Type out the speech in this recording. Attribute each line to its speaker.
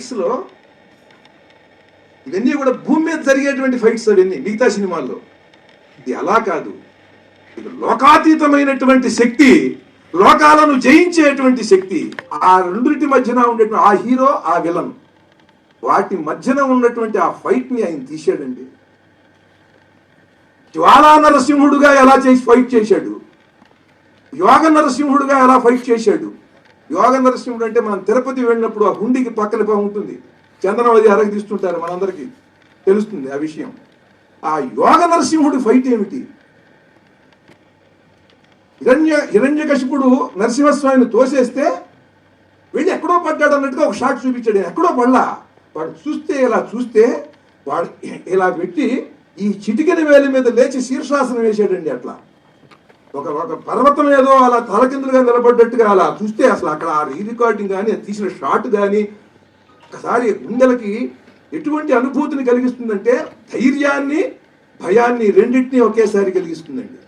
Speaker 1: ఫైట్స్లో ఇవన్నీ కూడా భూమి మీద జరిగేటువంటి ఫైట్స్ అవన్నీ మిగతా సినిమాల్లో. ఇది అలా కాదు. ఇది లోకాతీతమైనటువంటి శక్తి లోకాలను జయించేటువంటి శక్తి. ఆ రెండింటి మధ్యన ఉండేటువంటి ఆ హీరో ఆ విలన్. వాటి మధ్యన ఉన్నటువంటి ఆ ఫైట్ని ఆయన తీశాడండి. జ్వాలా నరసింహుడుగా ఎలా చేసి ఫైట్ చేశాడు? యోగ నరసింహుడుగా ఎలా ఫైట్ చేశాడు? యోగ నరసింహుడు అంటే మనం తిరుపతి వెళ్ళినప్పుడు ఆ హుండికి పక్కన పో ఉంటుంది. చందనవది అరగదీస్తుంటారు మనందరికీ. తెలుస్తుంది ఆ విషయం. ఆ యోగ నరసింహుడి ఫైట్ ఏమిటి? హిరణ్య హిరణ్యకశిపుడు నరసింహస్వామిని తోసేస్తే వెళ్ళి ఎక్కడో పడ్డాడు అన్నట్టుగా ఒక షాట్ చూపించాడు. ఎక్కడో పడలా. వాడు చూస్తే ఇలా చూస్తే వాడు ఇలా పెట్టి ఈ చిటికెన వేలి మీద లేచి శీర్షాసనం వేసాడండి అట్లా. ఒక ఒక పర్వతం ఏదో అలా తలకిందులుగా నిలబడ్డట్టుగా అలా చూస్తే అసలు అక్కడ ఆ రీ రికార్డింగ్ కానీ తీసిన షాట్ కానీ ఒకసారి గుండెలకి ఎటువంటి అనుభూతిని కలిగిస్తుందంటే ధైర్యాన్ని భయాన్ని రెండింటినీ ఒకేసారి కలిగిస్తుందండి.